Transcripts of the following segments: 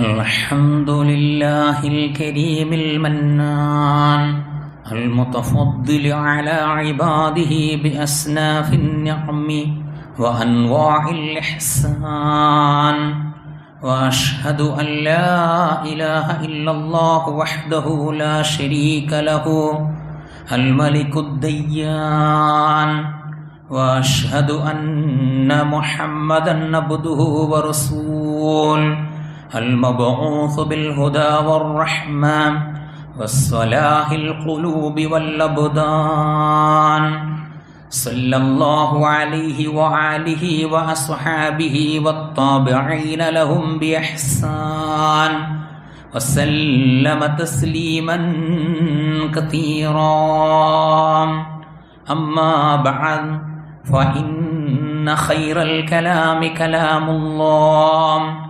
الحمد لله الكريم المنان المتفضل على عباده بأسناف النعم وأنواع الإحسان وأشهد أن لا إله إلا الله وحده لا شريك له الملك الديان وأشهد أن محمدا عبده ورسول. المبعوث بالهدى والرحمه والصلاح القلوب والأبدان. صلى الله عليه وآله وأصحابه والطابعين لهم بإحسان. وسلم تسليما كثيرا. أما بعد فإن خير الكلام كلام الله.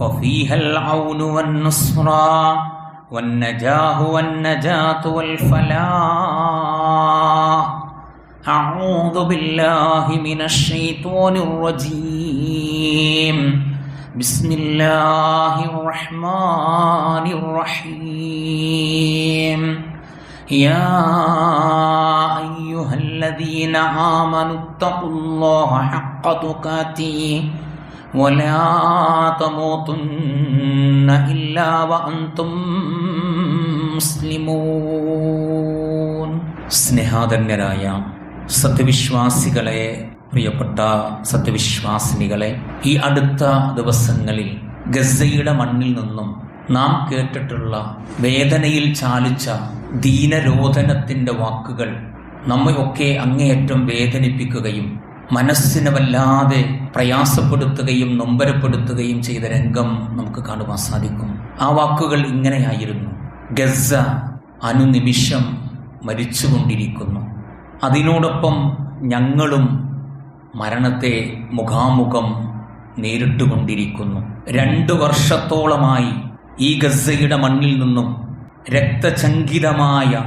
ففيها العون والنصرى والنجاه والنجاة والفلاح. أعوذ بالله من الشيطان الرجيم. بسم الله الرحمن الرحيم. يا أيها الذين آمنوا اتقوا الله حق تقاته ولا تموتن إلا وأنتم مسلمون സ്നേഹാധന്യരായ സത്യവിശ്വാസികളെ പ്രിയപ്പെട്ട സത്യവിശ്വാസിനികളെ ഈ അടുത്ത ദിവസങ്ങളിൽ ഗസയുടെ മണ്ണിൽ നിന്നും നാം കേട്ടിട്ടുള്ള വേദനയിൽ ചാലിച്ച ദീനരോധനത്തിൻ്റെ വാക്കുകൾ നമ്മയൊക്കെ അങ്ങേയറ്റം വേദനിപ്പിക്കുകയും മനസ്സിനെ വല്ലാതെ പ്രയാസപ്പെടുത്തുകയും നൊമ്പരപ്പെടുത്തുകയും ചെയ്ത രംഗം നമുക്ക് കാണുവാൻ സാധിക്കും. ആ വാക്കുകൾ ഇങ്ങനെയായിരുന്നു. ഗസ അനുനിമിഷം മരിച്ചുകൊണ്ടിരിക്കുന്നു. അതിനോടൊപ്പം ഞങ്ങളും മരണത്തെ മുഖാമുഖം നേരിട്ടുകൊണ്ടിരിക്കുന്നു. രണ്ടു വർഷത്തോളമായി ഈ ഗസയുടെ മണ്ണിൽ നിന്നും രക്തചങ്കിതമായ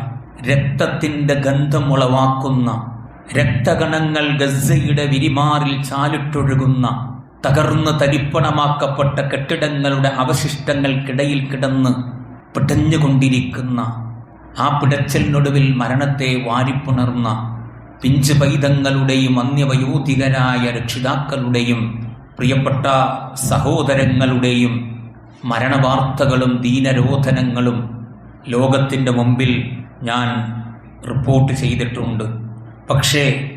രക്തത്തിന്റെ ഗന്ധം ഉളവാക്കുന്ന രക്തകണങ്ങൾ ഗസയുടെ വിരിമാറിൽ ചാലിട്ടൊഴുകുന്ന തകർന്ന് തരിപ്പണമാക്കപ്പെട്ട കെട്ടിടങ്ങളുടെ അവശിഷ്ടങ്ങൾക്കിടയിൽ കിടന്ന് പിടഞ്ഞുകൊണ്ടിരിക്കുന്ന ആ പിടച്ചലിനൊടുവിൽ മരണത്തെ വാരിപ്പുണർന്ന പിഞ്ചു പൈതങ്ങളുടെയും അന്യവയോധികരായ രക്ഷിതാക്കളുടെയും പ്രിയപ്പെട്ട സഹോദരങ്ങളുടെയും മരണവാർത്തകളും ദീനരോധനങ്ങളും ലോകത്തിന്റെ മുമ്പിൽ ഞാൻ റിപ്പോർട്ട് ചെയ്തിട്ടുണ്ട്. പക്ഷേ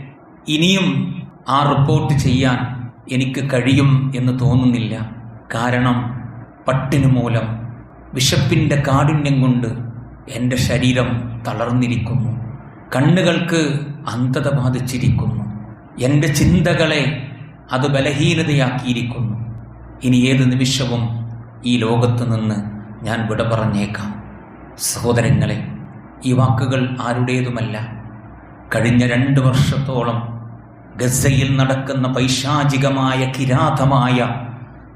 ഇനിയും ആ റിപ്പോർട്ട് ചെയ്യാൻ എനിക്ക് കഴിയും എന്ന് തോന്നുന്നില്ല. കാരണം പട്ടിനു മൂലം വിശപ്പിന്റെ കാഠിന്യം കൊണ്ട് എന്റെ ശരീരം തളർന്നിരിക്കുന്നു. കണ്ണുകൾക്ക് അന്ധത ബാധിച്ചിരിക്കുന്നു. എന്റെ ചിന്തകളെ അത് ബലഹീനതയാക്കിയിരിക്കുന്നു. ഇനി ഏത് നിമിഷവും ഈ ലോകത്ത് നിന്ന് ഞാൻ വിട പറഞ്ഞേക്കാം. സഹോദരങ്ങളെ ഈ വാക്കുകൾ ആരുടേതുമല്ല. കഴിഞ്ഞ രണ്ട് വർഷത്തോളം ഗസയിൽ നടക്കുന്ന പൈശാചികമായ കിരാതമായ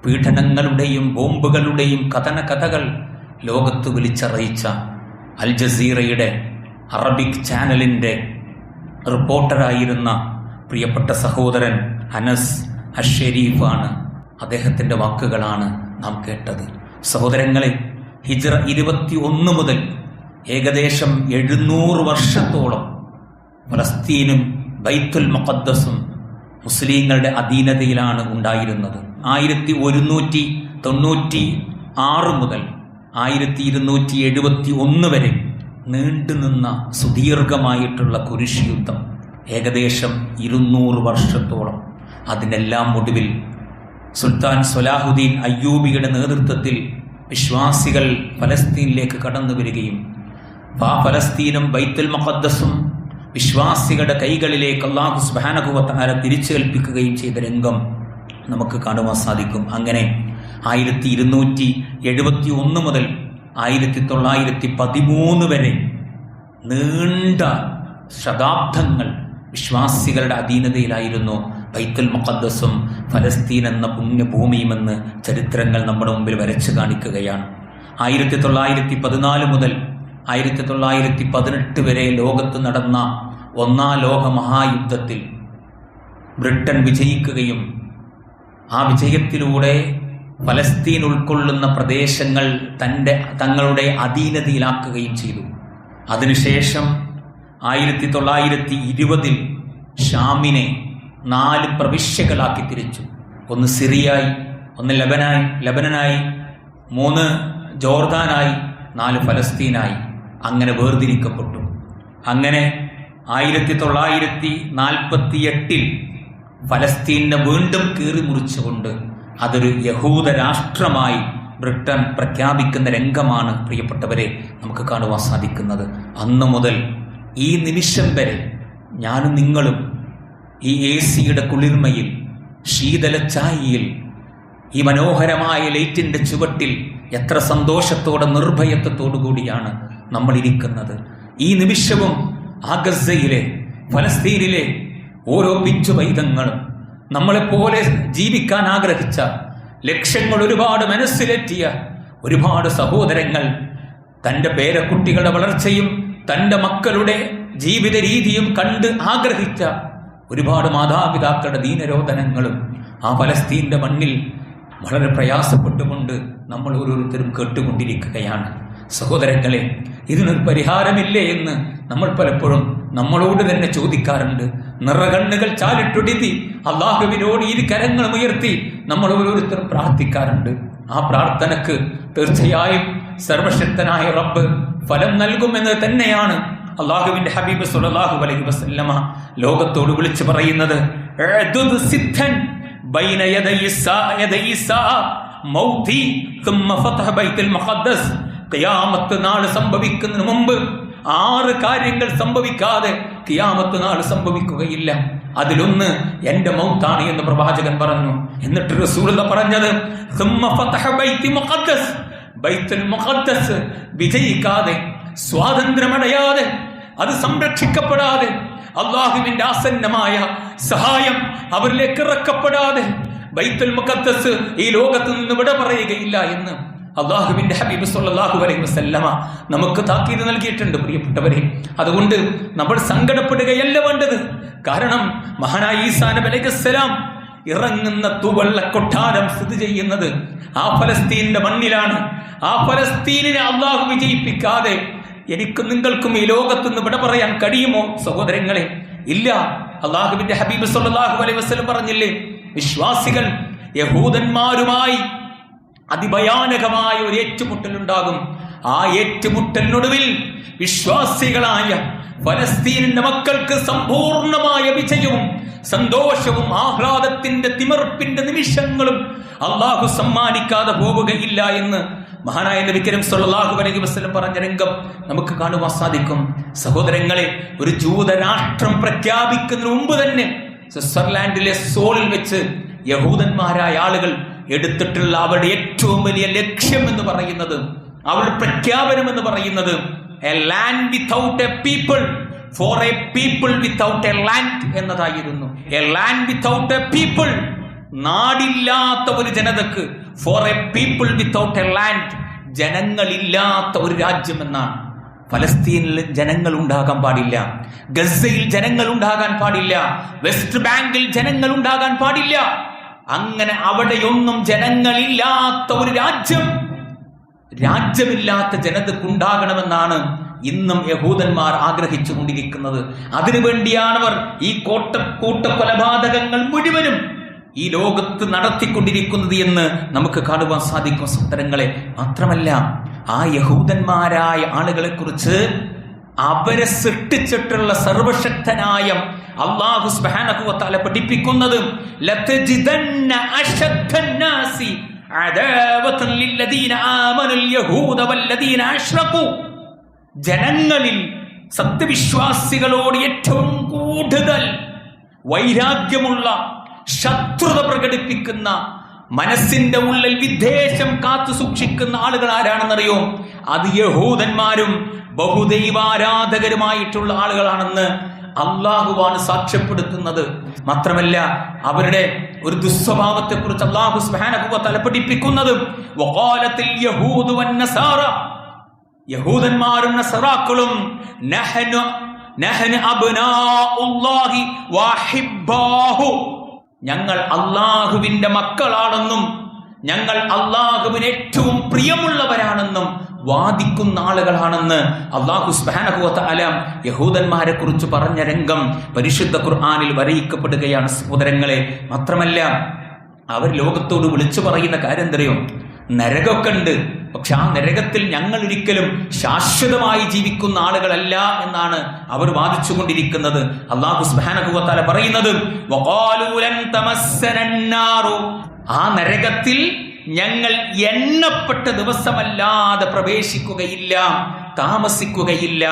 പീഡനങ്ങളുടെയും ബോംബുകളുടെയും കഥന കഥകൾ ലോകത്ത് വിളിച്ചറിയിച്ച അൽ ജസീറയുടെ അറബിക് ചാനലിന്റെ റിപ്പോർട്ടറായിരുന്ന പ്രിയപ്പെട്ട സഹോദരൻ അനസ് അഷരീഫാണ് അദ്ദേഹത്തിന്റെ വാക്കുകളാണ് നാം കേട്ടത്. സഹോദരങ്ങളെ ഹിജ്റ ഇരുപത്തി ഒന്ന് മുതൽ ഏകദേശം എഴുന്നൂറ് വർഷത്തോളം ഫലസ്തീനും ബൈത്തുൽ മുഖദ്ദസും മുസ്ലിങ്ങളുടെ അധീനതയിലാണ് ഉണ്ടായിരുന്നത്. ആയിരത്തി ഒരുന്നൂറ്റി തൊണ്ണൂറ്റി ആറ് മുതൽ ആയിരത്തി ഇരുന്നൂറ്റി എഴുപത്തി ഒന്ന് വരെ നീണ്ടുനിന്ന സുദീർഘമായിട്ടുള്ള കുരിശ് യുദ്ധം ഏകദേശം ഇരുന്നൂറ് വർഷത്തോളം. അതിനെല്ലാം ഒടുവിൽ സുൽത്താൻ സൊലാഹുദ്ദീൻ അയ്യൂബിയുടെ നേതൃത്വത്തിൽ വിശ്വാസികൾ ഫലസ്തീനിലേക്ക് കടന്നു വരികയും ആ ഫലസ്തീനും ബൈത്തുൽ മുഖദ്ദസും വിശ്വാസികളുടെ കൈകളിലേക്ക് അള്ളാഹു സുബാനകുവത്താര തിരിച്ചേൽപ്പിക്കുകയും ചെയ്ത രംഗം നമുക്ക് കാണുവാൻ സാധിക്കും. അങ്ങനെ ആയിരത്തി ഇരുന്നൂറ്റി എഴുപത്തി ഒന്ന് മുതൽ ആയിരത്തി തൊള്ളായിരത്തി പതിമൂന്ന് വരെ നീണ്ട ശതാബ്ദങ്ങൾ വിശ്വാസികളുടെ അധീനതയിലായിരുന്നു ബൈത്തുൽ മുഖദ്ദസും ഫലസ്തീൻ എന്ന പുണ്യഭൂമിയുമെന്ന് ചരിത്രങ്ങൾ നമ്മുടെ മുമ്പിൽ വരച്ചു കാണിക്കുകയാണ്. ആയിരത്തി തൊള്ളായിരത്തി പതിനാല് മുതൽ ആയിരത്തി തൊള്ളായിരത്തി പതിനെട്ട് വരെ ലോകത്ത് നടന്ന ഒന്നാം ലോക മഹായുദ്ധത്തിൽ ബ്രിട്ടൻ വിജയിക്കുകയും ആ വിജയത്തിലൂടെ ഫലസ്തീൻ ഉൾക്കൊള്ളുന്ന പ്രദേശങ്ങൾ തന്റെ തങ്ങളുടെ അധീനതയിലാക്കുകയും ചെയ്തു. അതിനുശേഷം ആയിരത്തി തൊള്ളായിരത്തി ഇരുപതിൽ ഷാമിനെ നാല് പ്രവിശ്യകളാക്കി തിരിച്ചു. ഒന്ന് സിറിയായി ഒന്ന് ലബനായി ലബനനായി മൂന്ന് ജോർദാനായി നാല് ഫലസ്തീനായി. അങ്ങനെ വേർതിരിക്കപ്പെട്ടു. അങ്ങനെ ആയിരത്തി തൊള്ളായിരത്തി നാൽപ്പത്തി എട്ടിൽ ഫലസ്തീനെ വീണ്ടും കീറി മുറിച്ചുകൊണ്ട് അതൊരു യഹൂദ രാഷ്ട്രമായി ബ്രിട്ടൻ പ്രഖ്യാപിക്കുന്ന രംഗമാണ് പ്രിയപ്പെട്ടവരെ നമുക്ക് കാണുവാൻ സാധിക്കുന്നത്. അന്നു മുതൽ ഈ നിമിഷം വരെ ഞാനും നിങ്ങളും ഈ എ സിയുടെ കുളിർമയിൽ ശീതലച്ചായിയിൽ ഈ മനോഹരമായ ലൈറ്റിന്റെ ചുവട്ടിൽ എത്ര സന്തോഷത്തോടെ നിർഭയത്വത്തോടു കൂടിയാണ് നമ്മൾ ഇരിക്കുന്നത് ഈ നിമിഷവും ആ ഗസയിലെ ഫലസ്തീനിലെ ഓരോ പിഞ്ചു വൈദങ്ങളും നമ്മളെപ്പോലെ ജീവിക്കാൻ ആഗ്രഹിച്ച ലക്ഷ്യങ്ങൾ ഒരുപാട് മനസ്സിലെത്തിയ ഒരുപാട് സഹോദരങ്ങൾ തന്റെ പേരക്കുട്ടികളുടെ വളർച്ചയും തന്റെ മക്കളുടെ ജീവിത രീതിയും കണ്ട് ആഗ്രഹിച്ച ഒരുപാട് മാതാപിതാക്കളുടെ ദീനരോധനങ്ങളും ആ ഫലസ്തീന്റെ മണ്ണിൽ വളരെ പ്രയാസപ്പെട്ടുകൊണ്ട് നമ്മൾ ഓരോരുത്തരും കേട്ടുകൊണ്ടിരിക്കുകയാണ്. സഹോദരങ്ങളെ ഇതിനൊരു പരിഹാരമില്ലേ എന്ന് നമ്മൾ പലപ്പോഴും നമ്മളോട് തന്നെ ചോദിക്കാറുണ്ട് നിറകണ്ണുകൾ ചാലിട്ടൊടിതി അള്ളാഹുവിനോട് ഇരു കരങ്ങളും ഉയർത്തി നമ്മൾ ഓരോരുത്തരും പ്രാർത്ഥിക്കാറുണ്ട് ആ പ്രാർത്ഥനക്ക് തീർച്ചയായും സർവശക്തനായ റബ്ബ് ഫലം നൽകുമെന്ന് തന്നെയാണ് അള്ളാഹുവിന്റെ ഹബീബ് സുലല്ലാഹു അലൈഹി വസല്ലമ ലോകത്തോട് വിളിച്ചു പറയുന്നത് "എഅ്ദുദ് സിദ്ധൻ ബൈന യദൈ സാ- യദൈ സാ മൗതി ثم فتح ബൈത്തുൽ മുഖദ്ദസ് കയാമത്ത് നാൾ സംഭവിക്കുന്നതിന് മുമ്പ് ആറ് കാര്യങ്ങൾ സംഭവിക്കാതെ കിയാമത്ത് നാൾ സംഭവിക്കുകയില്ല. അതിലൊന്ന് എന്റെ മൗത്താണ് എന്ന് പ്രവാചകൻ പറഞ്ഞു. എന്നിട്ട് റസൂലത പറഞ്ഞത്? ബൈത്തുൽ മുഖദ്ദസ് വിജയിക്കാതെ സ്വാതന്ത്ര്യമടയാതെ അത് സംരക്ഷിക്കപ്പെടാതെ അള്ളാഹുവിന്റെ ആസന്നമായ സഹായം അവരിലേക്ക് ഇറക്കപ്പെടാതെ ബൈത്തുൽ മുഖദ്ദസ് ഈ ലോകത്ത് നിന്ന് വിട പറയുകയില്ല എന്ന് അള്ളാഹുവിന്റെ ഹബീബ് സല്ലാഹു അലൈഹി വസല്ലമ നമുക്ക് താക്കീത് നൽകിയിട്ടുണ്ട് പ്രിയപ്പെട്ടവരെ. അതുകൊണ്ട് നമ്മൾ സങ്കടപ്പെടുകയല്ല വേണ്ടത്. കാരണം മഹാനായ ഈസാ നബി അലൈഹിസ്സലാം ഇറങ്ങുന്ന തുവള്ള കൊട്ടാരം സ്ഥിതി ചെയ്യുന്നത് ആ ഫലസ്തീനിന്റെ മണ്ണിലാണ്. ആ ഫലസ്തീനിനെ അള്ളാഹു വിജയിപ്പിക്കാതെ എനിക്ക് നിങ്ങൾക്കും ഈ ലോകത്തുനിന്ന് വിട പറയാൻ കഴിയുമോ സഹോദരങ്ങളെ? ഇല്ല. അള്ളാഹുവിന്റെ ഹബീബ് സല്ലാഹു അലൈഹി പറഞ്ഞില്ലേ വിശ്വാസികൾ യഹൂദന്മാരുമായി അതിഭയാനകമായ ഒരു ഏറ്റുമുട്ടലുണ്ടാകും. ആ ഏറ്റുമുട്ടലിനൊടുവിൽ വിശ്വാസികളായ ഫലസ്തീനിന്റെ മക്കൾക്ക് സമ്പൂർണമായ വിജയവും സന്തോഷവും ആഹ്ലാദത്തിന്റെ തിമർപ്പിന്റെ നിമിഷങ്ങളും അള്ളാഹു സമ്മാനിക്കാതെ പോവുകയില്ല എന്ന് മഹാനായ നബിക്കരം സല്ലാഹു അലൈഹി വസ്ലം പറഞ്ഞ രംഗം നമുക്ക് കാണുവാൻ സാധിക്കും. സഹോദരങ്ങളെ ഒരു ജൂതരാഷ്ട്രം പ്രഖ്യാപിക്കുന്നതിന് മുമ്പ് തന്നെ സ്വിറ്റ്സർലാൻഡിലെ സോളിൽ വെച്ച് യഹൂദന്മാരായ ആളുകൾ എടുത്തിട്ടുള്ള അവരുടെ ഏറ്റവും വലിയ ലക്ഷ്യം എന്ന് പറയുന്നത് അവരുടെ പ്രഖ്യാപനം എന്ന് പറയുന്നത് a land without a people for a people without a land എന്നതായിരുന്നു. A land without a people നാടില്ലാത്ത ഒരു ജനതക്ക് for a people without a land ജനങ്ങളില്ലാത്ത ഒരു രാജ്യം എന്നാണ്. ഫലസ്തീനിൽ ജനങ്ങൾ ഉണ്ടാകാൻ പാടില്ല ഗസയിൽ ജനങ്ങൾ ഉണ്ടാകാൻ പാടില്ല വെസ്റ്റ് ബാങ്കിൽ ജനങ്ങൾ ഉണ്ടാകാൻ പാടില്ല അങ്ങനെ അവിടെയൊന്നും ജനങ്ങളില്ലാത്ത ഒരു രാജ്യം. രാജ്യമില്ലാത്ത ജനതക്കുണ്ടാകണമെന്നാണ് ഇന്നും യഹൂദന്മാർ ആഗ്രഹിച്ചു കൊണ്ടിരിക്കുന്നത് അതിനുവേണ്ടിയാണ് അവർ ഈ കോട്ട കൊലപാതകങ്ങൾ മുഴുവനും ഈ ലോകത്ത് നടത്തിക്കൊണ്ടിരിക്കുന്നത് എന്ന് നമുക്ക് കാണുവാൻ സാധിക്കും സഹോദരങ്ങളെ. മാത്രമല്ല ആ യഹൂദന്മാരായ ആളുകളെ കുറിച്ച് അവരെ സൃഷ്ടിച്ചിട്ടുള്ള സർവശക്തനായ ജനങ്ങളിൽ സത്യവിശ്വാസികളോട് ഏറ്റവും കൂടുതൽ വൈരാഗ്യമുള്ള ശത്രുത പ്രകടിപ്പിക്കുന്ന മനസ്സിന്റെ ഉള്ളിൽ വിദ്വേഷം കാത്തു സൂക്ഷിക്കുന്ന ആളുകൾ ആരാണെന്നറിയോ? അത് യഹൂദന്മാരും ബഹുദൈവാരാധകരുമായിട്ടുള്ള ആളുകളാണെന്ന് അള്ളാഹുവാണ് സാക്ഷ്യപ്പെടുത്തുന്നത്. മാത്രമല്ല അവരുടെ ഒരു ദുസ്വഭാവത്തെ കുറിച്ച് അള്ളാഹു വന്നസാറ യഹൂദന്മാരും നസറാക്കളും ഞങ്ങൾ അള്ളാഹുവിന്റെ മക്കളാണെന്നും ഞങ്ങൾ അള്ളാഹുവിന് ഏറ്റവും പ്രിയമുള്ളവരാണെന്നും വാദിക്കുന്ന ആളുകളാണെന്ന് അള്ളാഹു സ്ബാനഹുവത്ത യഹൂദന്മാരെ കുറിച്ച് പറഞ്ഞ രംഗം പരിശുദ്ധ ഖുർആാനിൽ വരയിക്കപ്പെടുകയാണ് സഹോദരങ്ങളെ. മാത്രമല്ല അവർ ലോകത്തോട് വിളിച്ചു പറയുന്ന കാര്യം എന്തറിയോ? നരകമൊക്കെ ഉണ്ട്. പക്ഷെ ആ നരകത്തിൽ ഞങ്ങൾ ഒരിക്കലും ശാശ്വതമായി ജീവിക്കുന്ന ആളുകളല്ല എന്നാണ് അവർ വാദിച്ചുകൊണ്ടിരിക്കുന്നത്. അള്ളാഹു സുബ്ഹാനഹുവതആല പറയുന്നത് ആ നരകത്തിൽ ഞങ്ങൾ എണ്ണപ്പെട്ട ദിവസമല്ലാതെ പ്രവേശിക്കുകയില്ല താമസിക്കുകയില്ല.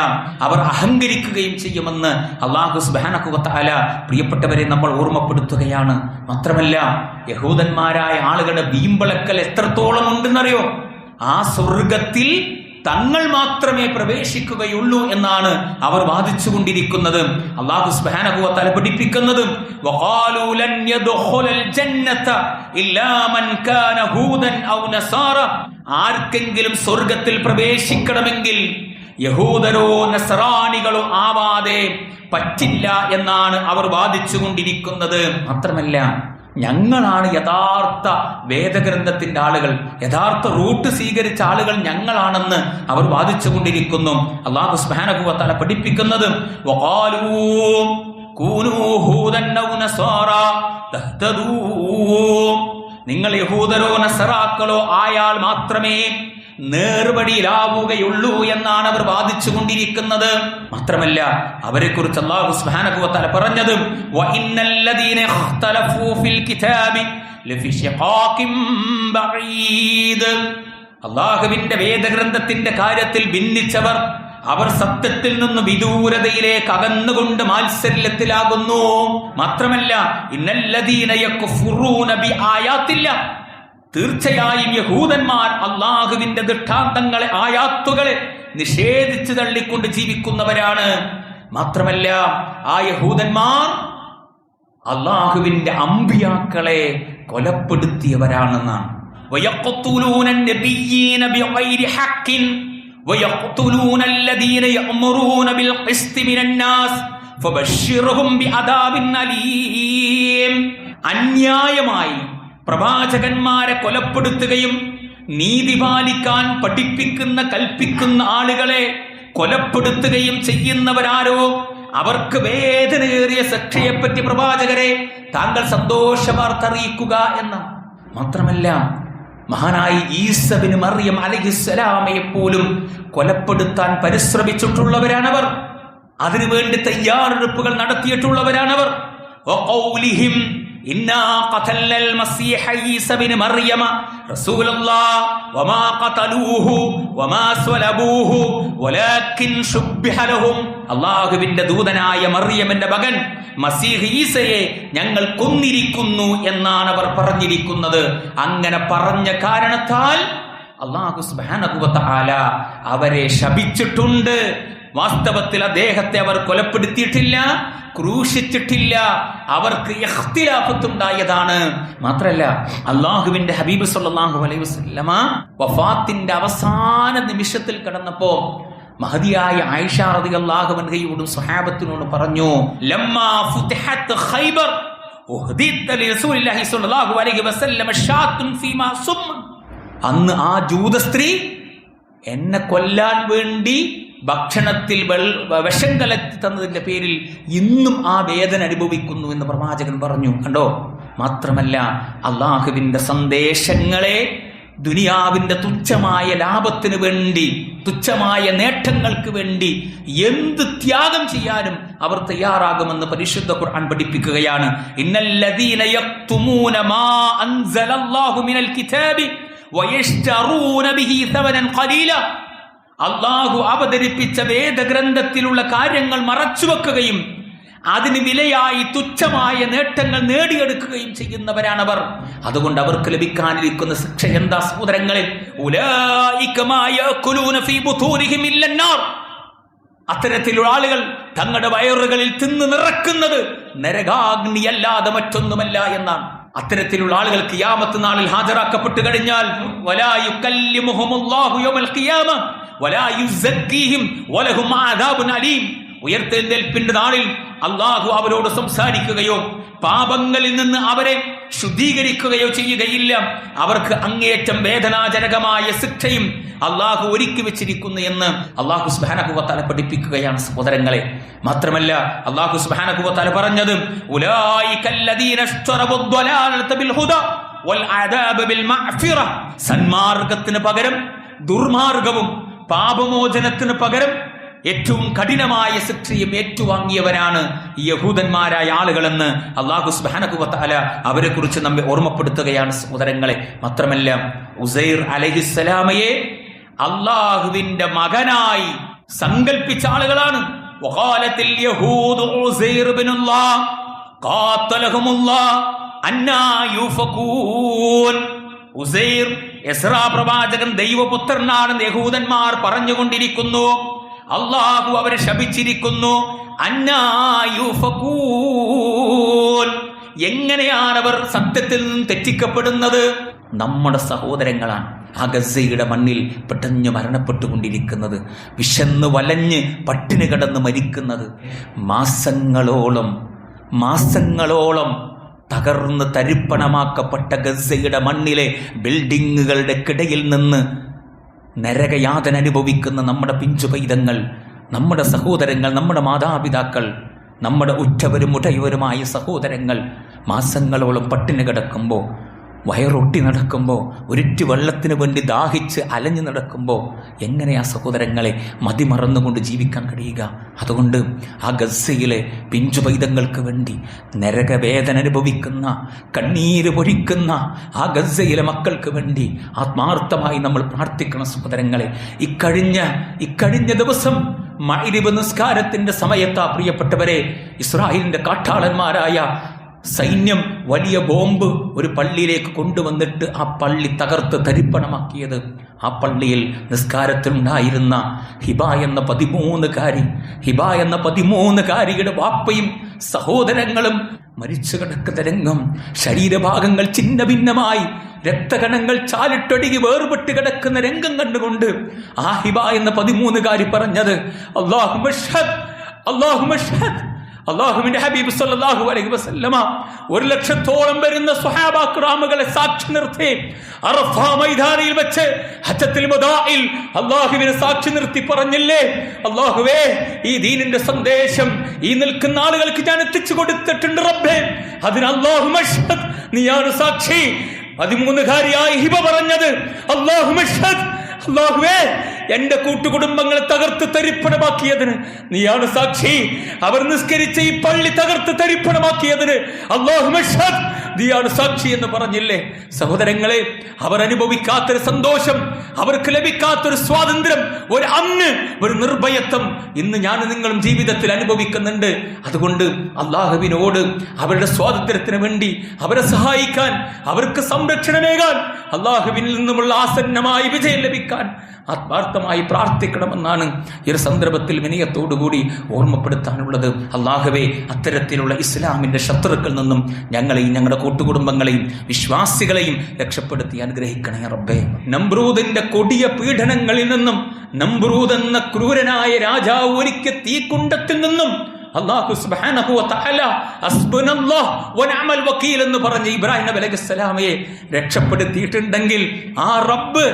അവർ അഹങ്കരിക്കുകയും ചെയ്യുമെന്ന് അള്ളാഹു സുബാനക്കുവത്താല പ്രിയപ്പെട്ടവരെ നമ്മൾ ഓർമ്മപ്പെടുത്തുകയാണ്. മാത്രമല്ല യഹൂദന്മാരായ ആളുകളുടെ വീമ്പളക്കൽ എത്രത്തോളം ഉണ്ടെന്നറിയോ? ആ സ്വർഗത്തിൽ തങ്ങൾ മാത്രമേ പ്രവേശിക്കുകയുള്ളൂ എന്നാണ് അവർ വാദിച്ചുകൊണ്ടിരിക്കുന്നത്. അള്ളാഹു സുബ്ഹാനഹുവതആല പഠിപ്പിക്കുന്നത് ആർക്കെങ്കിലും സ്വർഗത്തിൽ പ്രവേശിക്കണമെങ്കിൽ യഹൂദരോ നസറാണികളോ ആവാതെ പറ്റില്ല എന്നാണ് അവർ വാദിച്ചുകൊണ്ടിരിക്കുന്നത്. മാത്രമല്ല ഞങ്ങളാണ് യഥാർത്ഥ വേദഗ്രന്ഥത്തിന്റെ ആളുകൾ യഥാർത്ഥ റൂട്ട് സ്വീകരിച്ച ആളുകൾ ഞങ്ങളാണെന്ന് അവർ വാദിച്ചുകൊണ്ടിരിക്കുന്നു അള്ളാഹു സ്മാനകുവത്താല പഠിപ്പിക്കുന്നതും. നിങ്ങൾ യഹൂദരോ നസറാക്കളോ ആയാൽ മാത്രമേ നേർവഴിയിലാവുകയുള്ളൂ എന്നാണ് അവർ വാദിച്ചു കൊണ്ടിരിക്കുന്നത്. മാത്രമല്ല അവരെ കുറിച്ച് അള്ളാഹു സുബ്ഹാനഹു പറഞ്ഞത് അള്ളാഹുവിന്റെ വേദഗ്രന്ഥത്തിന്റെ കാര്യത്തിൽ ഭിന്നിച്ചവർ അവർ സത്യത്തിൽ നിന്ന് വിദൂരതയിലേക്ക് അകന്നുകൊണ്ട് മാത്സര്യത്തിലാകുന്നു. മാത്രമല്ല ബി ആയാത്തില്ല. തീർച്ചയായും യഹൂദന്മാർ അള്ളാഹുവിന്റെ ദൃഷ്ടാന്തങ്ങളെ ആയാത്തുകളെ നിഷേധിച്ചു തള്ളിക്കൊണ്ട് ജീവിക്കുന്നവരാണ്. മാത്രമല്ല ആ യഹൂദന്മാർ അള്ളാഹുവിന്റെ അമ്പിയാക്കളെ കൊലപ്പെടുത്തിയവരാണെന്നാണ്. അന്യായമായി പ്രവാചകന്മാരെ കൊലപ്പെടുത്തുകയും നീതി പാലിക്കാൻ പഠിപ്പിക്കുന്ന കൽപ്പിക്കുന്ന ആളുകളെ കൊലപ്പെടുത്തുകയും ചെയ്യുന്നവരാരോ അവർക്ക് വേദനയേറിയ ശിക്ഷയെപ്പറ്റി പ്രവാചകരെ താങ്കൾ സന്തോഷ വാർത്ത അറിയിക്കുക എന്ന്. മാത്രമല്ല മഹാനായി ഈസബിന് മറിയം അലഹിസ്സലാമയെ പോലും കൊലപ്പെടുത്താൻ പരിശ്രമിച്ചിട്ടുള്ളവരാണവർ. അതിനുവേണ്ടി തയ്യാറെടുപ്പുകൾ നടത്തിയിട്ടുള്ളവരാണവർ. അള്ളാഹുവിന്റെ ദൂതനായ മറിയമിന്റെ മകൻ മസീഹ് ഈസയെ ഞങ്ങൾ കൊന്നിരിക്കുന്നു എന്നാണ് അവർ പറഞ്ഞിരിക്കുന്നത്. അങ്ങനെ പറഞ്ഞ കാരണത്താൽ അള്ളാഹു സുബാനകുവത്ത ആല അവരെ ശപിച്ചിട്ടുണ്ട്. വാസ്തവത്തിൽ അദ്ദേഹത്തെ അവർ കൊലപ്പെടുത്തിയിട്ടില്ല ക്രൂശിച്ചിട്ടില്ല. അവർക്ക് ഇഖ്തിലാഫത്തുണ്ടായതാണ്. മാത്രല്ല അള്ളാഹുവിന്റെ ഹബീബ് സല്ലല്ലാഹു അലൈഹി വസല്ലമ വഫാത്തിന്റെ അവസാന നിമിഷത്തിൽ കടന്നപ്പോ മഹതിയായ ആയിഷ അൻഹയോടും സ്വഹാബത്തിനോടും പറഞ്ഞു ലമ്മാ ഫുതിഹത്ത് ഖൈബർ അന്ന് ആ ജൂത സ്ത്രീ എന്നെ കൊല്ലാൻ വേണ്ടി ഭക്ഷണത്തിൽ വെൾ- വിഷം കലത്തി തന്നതിന്റെ പേരിൽ ഇന്നും ആ വേദന അനുഭവിക്കുന്നു എന്ന് പ്രവാചകൻ പറഞ്ഞു. കണ്ടോ? മാത്രമല്ല അള്ളാഹുവിന്റെ സന്ദേശങ്ങളെ ദുനിയാവിന്റെ തുച്ഛമായ ലാഭത്തിന് വേണ്ടി തുച്ഛമായ നേട്ടങ്ങൾക്ക് വേണ്ടി എന്ത് ത്യാഗം ചെയ്യാനും അവർ തയ്യാറാകുമെന്ന് പരിശുദ്ധ ഖുർആൻ പഠിപ്പിക്കുകയാണ്. ഇന്നല്ലദീന മാ അൻസലല്ലാഹു മിനൽ കിതാബി വയശ്തറൂന ബിഹി തവനൻ ഖലീല. അള്ളാഹു അവതരിപ്പിച്ച വേദഗ്രന്ഥത്തിലുള്ള കാര്യങ്ങൾ മറച്ചുവെക്കുകയും അതിന് വിലയായി തുച്ഛമായ നേട്ടങ്ങൾ നേടിയെടുക്കുകയും ചെയ്യുന്നവരാണവർ അതുകൊണ്ട് അവർക്ക് ലഭിക്കാനിരിക്കുന്ന ശിക്ഷ എന്താ സഹോദരങ്ങളിൽ. അത്തരത്തിലുള്ള ആളുകൾ തങ്ങളുടെ വയറുകളിൽ തിന്ന് നിറക്കുന്നത് നരകാഗ്നിയല്ലാതെ മറ്റൊന്നുമല്ല എന്നാണ്. അത്തരത്തിലുള്ള ആളുകൾ കിയാമത്ത് നാളിൽ ഹാജരാക്കപ്പെട്ടു കഴിഞ്ഞാൽ ഉയർത്തെഴുന്നേൽപ്പിന്റെ നാളിൽ അള്ളാഹു അവരോട് സംസാരിക്കുകയോ പാപങ്ങളിൽ നിന്ന് അവരെ ശുദ്ധീകരിക്കുകയോ ചെയ്യുകയില്ല. അവർക്ക് അങ്ങേയറ്റം വേദനാജനകമായ ശിക്ഷയും അള്ളാഹു ഒരുക്കി വെച്ചിരിക്കുന്നു എന്ന് അള്ളാഹു സുബാനകുവത്താല പഠിപ്പിക്കുകയാണ് സഹോദരങ്ങളെ. മാത്രമല്ല അള്ളാഹു സുബാനകുവത്താല പറഞ്ഞത്. സന്മാർഗത്തിന് പകരം ദുർമാർഗവും പാപമോചനത്തിന് പകരം ഏറ്റവും കഠിനമായ ശിക്ഷയും ഏറ്റുവാങ്ങിയവരാണ് യഹൂദന്മാരായ ആളുകളെന്ന് അള്ളാഹു സുബാനകുവത്താല അവരെ കുറിച്ച് നമ്മെ ഓർമ്മപ്പെടുത്തുകയാണ് സഹോദരങ്ങളെ. മാത്രമല്ല ഉസൈർ അലഹിസ്സലാമയെ അള്ളാഹുവിന്റെ മകനായി സങ്കല്പിച്ച ആളുകളാണ്. ഉസൈർ എസ്രാ പ്രവാചകൻ ദൈവപുത്രനാണെന്ന് യഹൂദന്മാർ പറഞ്ഞുകൊണ്ടിരിക്കുന്നു. അള്ളാഹു അവരെ ശപിച്ചിരിക്കുന്നു. എങ്ങനെയാണ് അവർ സത്യത്തിൽ നിന്നും തെറ്റിക്കപ്പെടുന്നത്? നമ്മുടെ സഹോദരങ്ങളാണ് ആ മണ്ണിൽ പെട്ടെന്ന് മരണപ്പെട്ടുകൊണ്ടിരിക്കുന്നത്. വിശന്ന് വലഞ്ഞ് പട്ടിണി കടന്ന് മരിക്കുന്നത്. മാസങ്ങളോളം മാസങ്ങളോളം തകർന്ന് തരിപ്പണമാക്കപ്പെട്ട ഗസയുടെ മണ്ണിലെ ബിൽഡിങ്ങുകളുടെ കിടയിൽ നിന്ന് നരകയാതന അനുഭവിക്കുന്ന നമ്മുടെ പിഞ്ചുപൈതങ്ങൾ നമ്മുടെ സഹോദരങ്ങൾ നമ്മുടെ മാതാപിതാക്കൾ നമ്മുടെ ഉറ്റവരും ഉടയവരുമായ സഹോദരങ്ങൾ മാസങ്ങളോളം പട്ടിണി കിടക്കുമ്പോൾ വയറൊട്ടി നടക്കുമ്പോൾ ഒരിറ്റ് വെള്ളത്തിന് വേണ്ടി ദാഹിച്ച് അലഞ്ഞു നടക്കുമ്പോൾ എങ്ങനെ ആ സഹോദരങ്ങളെ മതിമറന്നുകൊണ്ട് ജീവിക്കാൻ കഴിയുക? അതുകൊണ്ട് ആ ഗസയിലെ പിഞ്ചുപൈതങ്ങൾക്ക് വേണ്ടി നരകവേദന അനുഭവിക്കുന്ന കണ്ണീര് പൊഴിക്കുന്ന ആ ഗസയിലെ മക്കൾക്ക് വേണ്ടി ആത്മാർത്ഥമായി നമ്മൾ പ്രാർത്ഥിക്കണം സഹോദരങ്ങളെ. ഇക്കഴിഞ്ഞ ഇക്കഴിഞ്ഞ ദിവസം മൈരിബ് നിസ്കാരത്തിന്റെ സമയത്താ പ്രിയപ്പെട്ടവരെ ഇസ്രായേലിന്റെ കാട്ടാളന്മാരായ സൈന്യം വലിയ ബോംബ് ഒരു പള്ളിയിലേക്ക് കൊണ്ടുവന്നിട്ട് ആ പള്ളി തകർത്ത് തരിപ്പണമാക്കിയത്. ആ പള്ളിയിൽ നിസ്കാരത്തിലുണ്ടായിരുന്ന ഹിബ എന്ന പതിമൂന്നുകാരി ഹിബ എന്ന പതിമൂന്നുകാരിയുടെ വാപ്പയും സഹോദരങ്ങളും മരിച്ചു കിടക്കുന്ന രംഗം ശരീരഭാഗങ്ങൾ ചിന്ന ഭിന്നമായി രക്തകണങ്ങൾ ചാലിട്ടൊടുകി വേർപെട്ട് കിടക്കുന്ന രംഗം കണ്ടുകൊണ്ട് ആ ഹിബ എന്ന പതിമൂന്നുകാരി പറഞ്ഞത് അള്ളാഹു അള്ളാഹു അള്ളാഹുവിന്റെ ഹബീബ് സല്ലാഹു അലൈഹി വസല്ലമ ഒരു ലക്ഷത്തോളം വരുന്ന സുഹാബാക്രാമുകളെ സാക്ഷി നിർത്തി അറഫ മൈതാനിയിൽ വെച്ച് ഹജ്ജത്തിൽ മുദായിൽ അള്ളാഹുവിനെ സാക്ഷി നിർത്തി പറഞ്ഞില്ലേ? അള്ളാഹുവേ ഈ ദീനിന്റെ സന്ദേശം ഈ നിൽക്കുന്ന ആളുകൾക്ക് ഞാൻ എത്തിച്ചു കൊടുത്തിട്ടുണ്ട് റബ്ബേ. അതിന് അള്ളാഹു നീയാണ് സാക്ഷി. പതിമൂന്നുകാരിയായി ഹിബ പറഞ്ഞത്. അള്ളാഹു അള്ളാഹുവേ എന്റെ കൂട്ടുകുടുംബങ്ങളെ തകർത്ത് തരിപ്പണമാക്കിയതിന് നീയാണ് സാക്ഷി. അവർ നിസ്കരിച്ച ഈ പള്ളി തകർത്ത് തരിപ്പണമാക്കിയതിന് അള്ളാഹു നീയാണ് സാക്ഷി എന്ന് പറഞ്ഞില്ലേ? സഹോദരങ്ങളെ അവർ അനുഭവിക്കാത്തൊരു സന്തോഷം അവർക്ക് ലഭിക്കാത്തൊരു സ്വാതന്ത്ര്യം ഒരു അന്ന് ഒരു നിർഭയത്വം ഇന്ന് ഞാൻ നിങ്ങളും ജീവിതത്തിൽ അനുഭവിക്കുന്നുണ്ട്. അതുകൊണ്ട് അള്ളാഹുവിനോട് അവരുടെ സ്വാതന്ത്ര്യത്തിന് വേണ്ടി അവരെ സഹായിക്കാൻ അവർക്ക് സംരക്ഷണമേകാൻ അള്ളാഹുവിനിൽ നിന്നുമുള്ള ആസന്നമായി വിജയം ലഭിക്കാൻ ആത്മാർത്ഥമായി പ്രാർത്ഥിക്കണമെന്നാണ് ഈ ഒരു സന്ദർഭത്തിൽ വിനയത്തോടുകൂടി ഓർമ്മപ്പെടുത്താനുള്ളത്. അള്ളാഹുവെ അത്തരത്തിലുള്ള ഇസ്ലാമിന്റെ ശത്രുക്കളിൽ നിന്നും ഞങ്ങളെയും ഞങ്ങളുടെ കൂട്ടുകുടുംബങ്ങളെയും വിശ്വാസികളെയും രക്ഷപ്പെടുത്തി അനുഗ്രഹിക്കണേ റബ്ബേ. നമ്രൂദിന്റെ കൊടിയ പീഡനങ്ങളിൽ നിന്നും നമ്രൂദ് എന്ന ക്രൂരനായ രാജാവ് ഒരുക്കിയ തീക്കുണ്ടത്തിൽ നിന്നും സുബ്ഹാനഹു വനഅമൽ വക്കീൽ എന്ന് പറഞ്ഞ ഇബ്രാഹിം നബി അലൈഹിസ്സലാമയെ രക്ഷപ്പെടുത്തിയിട്ടുണ്ടെങ്കിൽ ആ റബ്ബ്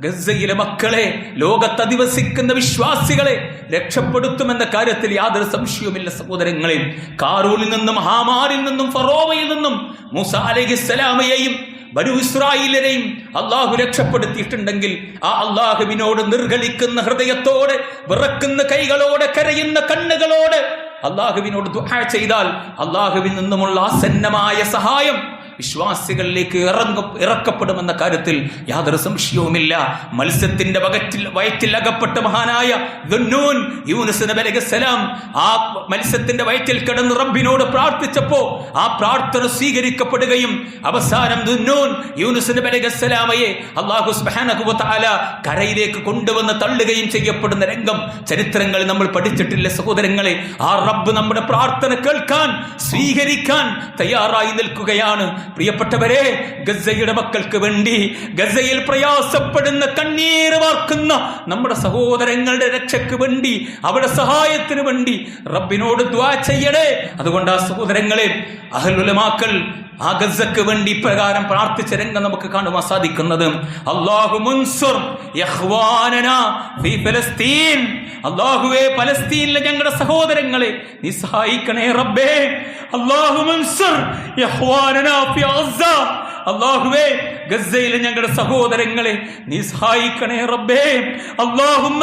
ഗസയിലെ മക്കളെ ലോകത്ത് അധിവസിക്കുന്ന വിശ്വാസികളെ രക്ഷപ്പെടുത്തുമെന്ന കാര്യത്തിൽ യാതൊരു സംശയവുമില്ല സഹോദരങ്ങളിൽ. കാറൂലിൽ നിന്നും ഹാമാരിൽ നിന്നും ഫറോവയിൽ നിന്നും മൂസ അലഹിസ്സലാമയെയും ബനു ഇസ്രായേലരെയും അള്ളാഹു രക്ഷപ്പെടുത്തിയിട്ടുണ്ടെങ്കിൽ ആ അള്ളാഹുവിനോട് നിർഗളിക്കുന്ന ഹൃദയത്തോടെ വിറക്കുന്ന കൈകളോടെ കരയുന്ന കണ്ണുകളോടെ അള്ളാഹുവിനോട് ദുഃഖ ചെയ്താൽ അള്ളാഹുവിൽ നിന്നുമുള്ള ആസന്നമായ സഹായം വിശ്വാസികളിലേക്ക് ഇറങ്ങ ഇറക്കപ്പെടുമെന്ന കാര്യത്തിൽ യാതൊരു സംശയവുമില്ല. മത്സ്യത്തിന്റെ വകറ്റിൽ വയറ്റിൽ അകപ്പെട്ട മഹാനായ യൂനുസ് ആ മത്സ്യത്തിന്റെ വയറ്റിൽ കിടന്ന് റബ്ബിനോട് പ്രാർത്ഥിച്ചപ്പോ ആ പ്രാർത്ഥന സ്വീകരിക്കപ്പെടുകയും അവസാനം ദുന്നൂൻ യൂനുസ് സുബ്ഹാനഹു വതആല കരയിലേക്ക് കൊണ്ടുവന്ന് തള്ളുകയും ചെയ്യപ്പെടുന്ന രംഗം ചരിത്രങ്ങൾ നമ്മൾ പഠിച്ചിട്ടില്ല സഹോദരങ്ങളെ. ആ റബ്ബ് നമ്മുടെ പ്രാർത്ഥന കേൾക്കാൻ സ്വീകരിക്കാൻ തയ്യാറായി നിൽക്കുകയാണ്. പ്രിയപ്പെട്ടവരെ ഗസയുടെ മക്കൾക്ക് വേണ്ടി ഗസയിൽ പ്രയാസപ്പെടുന്ന കണ്ണീര് വാർക്കുന്ന നമ്മുടെ സഹോദരങ്ങളുടെ രക്ഷയ്ക്ക് വേണ്ടി അവരുടെ സഹായത്തിന് വേണ്ടി റബ്ബിനോട് ദ്വാ ചെയ്യണേ. അതുകൊണ്ട് ആ സഹോദരങ്ങളെ അഹലുലമാക്കൾ ആ ഗസക്ക് വേണ്ടി ഇപ്രകാരം പ്രാർത്ഥിച്ച രംഗം നമുക്ക് കാണുവാൻ സാധിക്കുന്നത്. അള്ളാഹു ഫലസ്തീൻ. പലസ്തീനിലെ ഞങ്ങളുടെ സഹോദരങ്ങളെ നീ സഹായിക്കണേ റബ്ബേ. അള്ളാഹു മുൻസുർ അള്ളാഹുവേ ഗസയിലെ ഞങ്ങളുടെ സഹോദരങ്ങളെ നീ സഹായിക്കണേ റബ്ബേ. അള്ളാഹും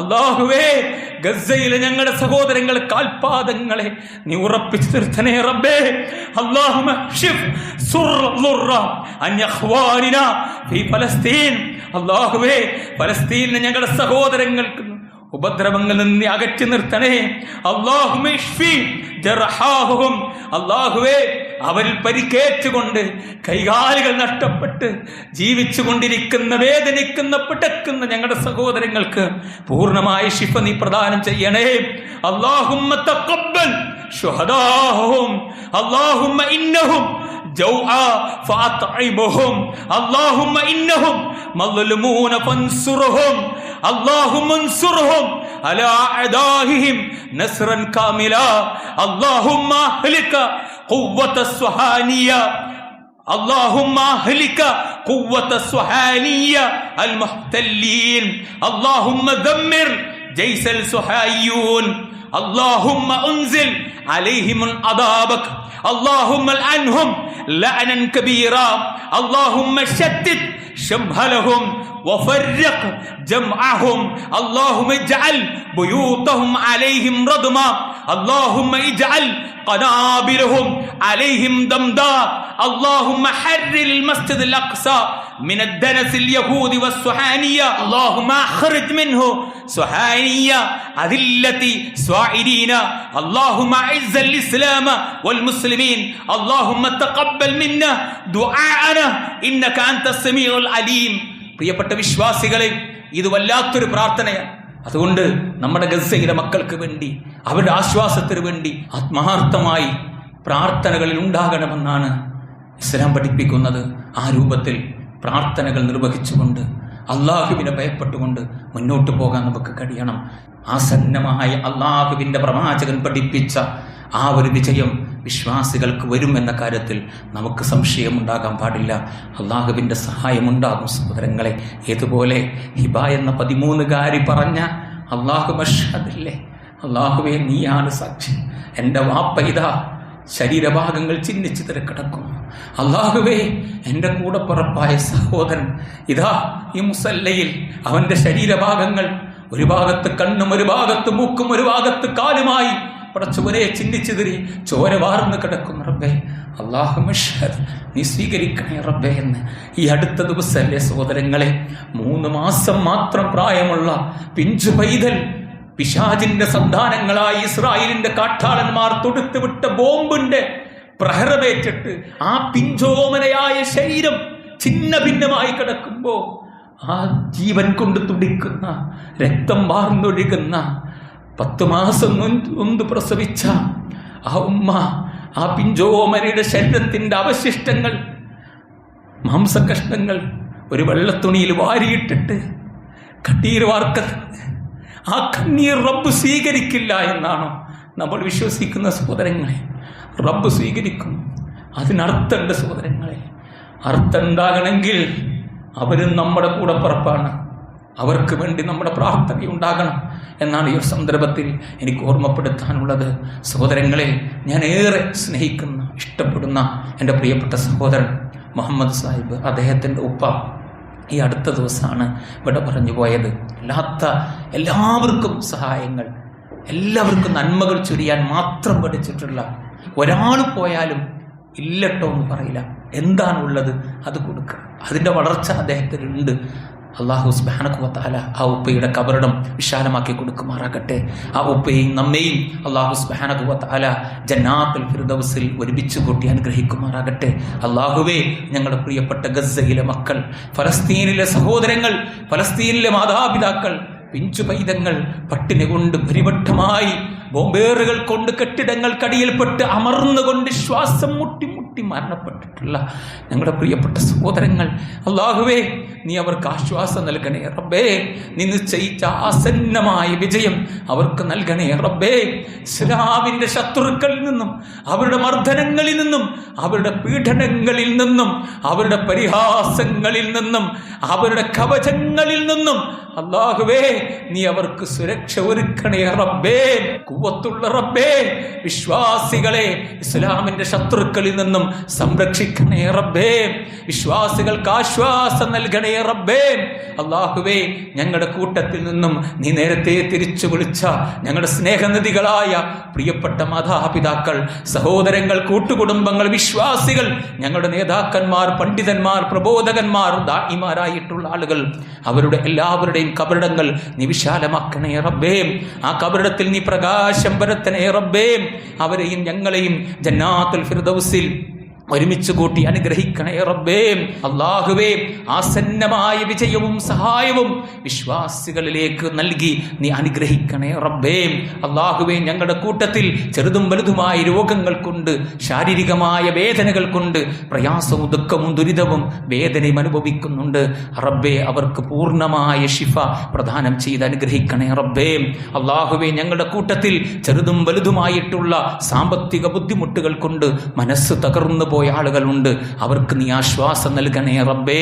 അള്ളാഹുവേ ഗസയിലെ ഞങ്ങളുടെ സഹോദരങ്ങളെ കാൽപാദങ്ങളെ നീ ഉറപ്പിച്ചു നിർത്തണേ റബ്ബേ. ഫലസ്തീൻ. അള്ളാഹുവേ ഫലസ്തീനിലെ ഞങ്ങളുടെ സഹോദരങ്ങൾക്ക് ഉപദ്രവങ്ങളിൽ നിന്ന് അകറ്റി നിർത്തണേ. അള്ളാഹുമേ ജറഹാഹും അള്ളാഹുവേ അവരിൽ പരിക്കേറ്റുകൊണ്ട് കൈകാലുകൾ നഷ്ടപ്പെട്ട് ജീവിച്ചു കൊണ്ടിരിക്കുന്ന വേദനിക്കുന്ന പിടക്കുന്ന ഞങ്ങളുടെ സഹോദരങ്ങൾക്ക് പൂർണ്ണമായ ശിഫ നീ പ്രദാനം ചെയ്യണേ അള്ളാഹുമ്മ തഖബ്ബൽ ശുഹദാഹും അള്ളാഹുമ്മ ഇന്നഹും جوعا فأطعمهم اللهم إنهم مظلمون فانصرهم اللهم انصرهم على أعدائهم نصرا كاملا اللهم أهلك قوة السهانية اللهم أهلك قوة السهانية المحتلين. اللهم دمر جيش السهايون اللهم انزل عليهم عذابك اللهم العنهم لعنا كبيرا. اللهم شتت شمهلهم وفرق جمعهم. اللهم اجعل بيوتهم عليهم رضما. اللهم اجعل قنابلهم عليهم دمدا. اللهم حرر المسجد الأقصى من الدنس اليهود والسحانية. اللهم اخرج منه سحانية أذلة سائرين اللهم أعز الإسلام والمسلمين اللهم تقبل منا دعاءنا إنك أنت السميع العليم പ്രിയപ്പെട്ട വിശ്വാസികളെ ഇത് വല്ലാത്തൊരു പ്രാർത്ഥനയാണ് അതുകൊണ്ട് നമ്മുടെ ഗസയിലെ മക്കൾക്ക് വേണ്ടി അവരുടെ ആശ്വാസത്തിന് വേണ്ടി ആത്മാർത്ഥമായി പ്രാർത്ഥനകളിൽ ഉണ്ടാകണമെന്നാണ് ഇസ്ലാം പഠിപ്പിക്കുന്നത് ആ രൂപത്തിൽ പ്രാർത്ഥനകൾ നിർവഹിച്ചുകൊണ്ട് അള്ളാഹുവിനെ ഭയപ്പെട്ടുകൊണ്ട് മുന്നോട്ട് പോകാൻ നമുക്ക് കഴിയണം. ആസന്നമായ അള്ളാഹുവിന്റെ പ്രവാചകൻ പഠിപ്പിച്ച ആ ഒരു വിജയം വിശ്വാസികൾക്ക് വരും എന്ന കാര്യത്തിൽ നമുക്ക് സംശയമുണ്ടാകാൻ പാടില്ല. അള്ളാഹുവിന്റെ സഹായമുണ്ടാകും സഹോദരങ്ങളെ. ഏതുപോലെ ഹിബ എന്ന പതിമൂന്നുകാരി പറഞ്ഞ അള്ളാഹു മഷാദില്ലേ അള്ളാഹുവെ നീയാണ് സാക്ഷി. എന്റെ വാപ്പ ഇതാ ശരീരഭാഗങ്ങൾ ചിഹ്നിച്ച് തിരക്കിടക്കുന്നു. അള്ളാഹുവേ എന്റെ കൂടെ പുറപ്പായ സഹോദരൻ ഇതാ ഈ മുസല്ലയിൽ അവന്റെ ശരീരഭാഗങ്ങൾ. ഒരു ഭാഗത്ത് കണ്ണും ഒരു ഭാഗത്ത് മൂക്കും ഒരു ഭാഗത്ത് കാലുമായി പടച്ചുവരെ ചിന്തിച്ചു തിരി ചോര വാർന്ന് കിടക്കും റബ്ബേ. അള്ളാഹു മിഷദ് നീ സ്വീകരിക്കണേ റബ്ബേ എന്ന്. ഈ അടുത്ത ദിവസമല്ലേ സഹോദരങ്ങളെ മൂന്ന് മാസം മാത്രം പ്രായമുള്ള പിഞ്ചു പൈതൽ പിശാജിന്റെ സന്താനങ്ങളായി ഇസ്രായേലിന്റെ കാട്ടാളന്മാർ തൊടുത്തുവിട്ട ബോംബിന്റെ പ്രഹരമേറ്റിട്ട് ആ പിഞ്ചോമനയായ ശരീരം ഛിന്ന ഭിന്നമായി കിടക്കുമ്പോൾ ആ ജീവൻ കൊണ്ട് തുടിക്കുന്ന രക്തം വാർന്നൊഴുകുന്ന പത്ത് മാസം നൊന്ത് പ്രസവിച്ച ആ ഉമ്മ ആ പിഞ്ചോമനയുടെ ശരീരത്തിന്റെ അവശിഷ്ടങ്ങൾ മാംസകഷ്ണങ്ങൾ ഒരു വെള്ളത്തുണിയിൽ വാരിയിട്ടിട്ട് കണ്ണീർ വാർക്ക ആ കണ്ണീർ റബ്ബ് സ്വീകരിക്കില്ല എന്നാണോ നമ്മൾ വിശ്വസിക്കുന്ന സഹോദരങ്ങളെ? റബ്ബ് സ്വീകരിക്കും. അതിനർത്ഥമുണ്ട് സഹോദരങ്ങളെ അർത്ഥം ഉണ്ടാകണമെങ്കിൽ അവരും നമ്മുടെ കൂടെ പുറപ്പാണ്. അവർക്ക് വേണ്ടി നമ്മുടെ പ്രാർത്ഥന ഉണ്ടാകണം എന്നാണ് ഈ സന്ദർഭത്തിൽ എനിക്ക് ഓർമ്മപ്പെടുത്താനുള്ളത്. സഹോദരങ്ങളെ ഞാൻ ഏറെ സ്നേഹിക്കുന്ന ഇഷ്ടപ്പെടുന്ന എന്റെ പ്രിയപ്പെട്ട സഹോദരൻ മുഹമ്മദ് സാഹിബ് അദ്ദേഹത്തിന്റെ ഉപ്പ ഈ അടുത്ത ദിവസമാണ് ഇവിടെ പറഞ്ഞു പോയത്. അല്ലാത്ത എല്ലാവർക്കും സഹായങ്ങൾ എല്ലാവർക്കും നന്മകൾ ചൊരിയാൻ മാത്രം പഠിച്ചിട്ടുള്ള ഒരാൾ പോയാലും ഇല്ലട്ടോ എന്ന് പറയില്ല. എന്താണ് ഉള്ളത് അത് കൊടുക്കുക. അതിന്റെ വളർച്ച അദ്ദേഹത്തിനുണ്ട്. അള്ളാഹു സ്ബാനക്കുവത്താല ആ ഉപ്പയുടെ കബറിടം വിശാലമാക്കി കൊടുക്കുമാറാകട്ടെ. ആ ഉപ്പയും നമ്മയും അള്ളാഹു സ്ബാനക്കുവത്താല ജന്നാത്തുൽ ഫിർദൗസിൽ ഒരുമിച്ച് കൂട്ടി അനുഗ്രഹിക്കുമാറാകട്ടെ. അള്ളാഹുവേ ഞങ്ങളുടെ പ്രിയപ്പെട്ട ഗസയിലെ മക്കൾ ഫലസ്തീനിലെ സഹോദരങ്ങൾ ഫലസ്തീനിലെ മാതാപിതാക്കൾ പിഞ്ചു പൈതങ്ങൾ പട്ടിണി കൊണ്ട് പരിവട്ടമായി ബോംബേറുകൾ കൊണ്ട് കെട്ടിടങ്ങൾക്കടിയിൽപ്പെട്ട് അമർന്നുകൊണ്ട് ശ്വാസം മുട്ടി മുട്ടി മരണപ്പെട്ടിട്ടുള്ള ഞങ്ങളുടെ പ്രിയപ്പെട്ട സഹോദരങ്ങൾ. അള്ളാഹുവേ നീ അവർക്ക് ആശ്വാസം നൽകണേ റബ്ബേ. നീ നിശ്ചയിച്ച ആസന്നമായ വിജയം അവർക്ക് നൽകണേ റബ്ബേ. ഇസ്ലാമിന്റെ ശത്രുക്കളിൽ നിന്നും അവരുടെ മർദ്ദനങ്ങളിൽ നിന്നും അവരുടെ പീഡനങ്ങളിൽ നിന്നും അവരുടെ പരിഹാസങ്ങളിൽ നിന്നും അവരുടെ കവചങ്ങളിൽ നിന്നും അള്ളാഹുവേ നീ അവർക്ക് സുരക്ഷ ഒരുക്കണേ റബ്ബേ. കുവത്തുള്ള റബ്ബേ വിശ്വാസികളെ ഇസ്ലാമിന്റെ ശത്രുക്കളിൽ നിന്നും സംരക്ഷിക്കണേ റബ്ബേ. വിശ്വാസികൾക്ക് ആശ്വാസം നൽകണേ റബ്ബേ അള്ളാഹുവേ ഞങ്ങളുടെ കൂട്ടത്തിൽ നിന്നും നീ നേരത്തെ തിരിച്ചു വിളിച്ച ഞങ്ങളുടെ സ്നേഹനദികളായ പ്രിയപ്പെട്ട മാതാപിതാക്കൾ സഹോദരങ്ങൾ കൂട്ടുകുടുംബങ്ങൾ വിശ്വാസികൾ ഞങ്ങളുടെ നേതാക്കന്മാർ പണ്ഡിതന്മാർ പ്രബോധകന്മാർ ദാഹിമാരായിട്ടുള്ള ആളുകൾ അവരുടെ എല്ലാവരുടെയും കബറിടങ്ങൾ നീ വിശാലമാക്കണേ റബ്ബേ. ആ കബറിടത്തിൽ നീ പ്രകാശം പരത്തണേ റബ്ബേ. അവരെയും ഞങ്ങളെയും ജന്നാത്തുൽ ഫിർദൗസിൽ ഒരുമിച്ച് കൂട്ടി അനുഗ്രഹിക്കണേ റബ്ബേ. അള്ളാഹുവേ ആസന്നമായ വിജയവും സഹായവും വിശ്വാസികളിലേക്ക് നൽകി നീ അനുഗ്രഹിക്കണേ റബ്ബേ. അള്ളാഹുവേ ഞങ്ങളുടെ കൂട്ടത്തിൽ ചെറുതും വലുതുമായ രോഗങ്ങൾ കൊണ്ട് ശാരീരികമായ വേദനകൾ കൊണ്ട് പ്രയാസവും ദുഃഖവും ദുരിതവും വേദനയും അനുഭവിക്കുന്നുണ്ട്. റബ്ബേ അവർക്ക് പൂർണമായ ഷിഫ പ്രദാനം ചെയ്ത് അനുഗ്രഹിക്കണേ റബ്ബേ. അള്ളാഹുവേ ഞങ്ങളുടെ കൂട്ടത്തിൽ ചെറുതും വലുതുമായിട്ടുള്ള സാമ്പത്തിക ബുദ്ധിമുട്ടുകൾ കൊണ്ട് മനസ്സ് തകർന്നു പോയ ആളുകളുണ്ട് അവർക്ക് നീ ആശ്വാസം നൽകണേ റബ്ബേ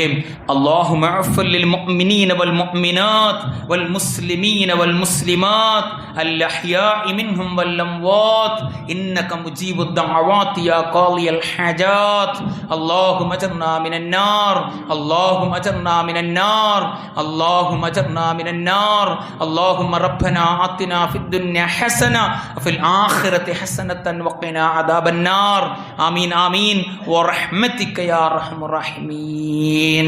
അല്ലാഹു മഅഫൽ മുഅ്മിനീന വൽ മുഅ്മിനാത്ത് വൽ മുസ്ലിമീന വൽ മുസ്ലിമാത്ത് അൽ അഹ്യാഇ മിൻഹും വൽ അംവാത്ത് ഇന്നക മുജീബു ദഅവാതി യാ ഖാളിയൽ ഹാജാത്ത് اللهم اجرنا من النار اللهم اجرنا من النار اللهم اجرنا من النار اللهم ربنا آتنا في الدنيا حسنة وفي الآخرة حسنة وقنا عذاب النار آمين آمين ورحمتك يا أرحم الراحمين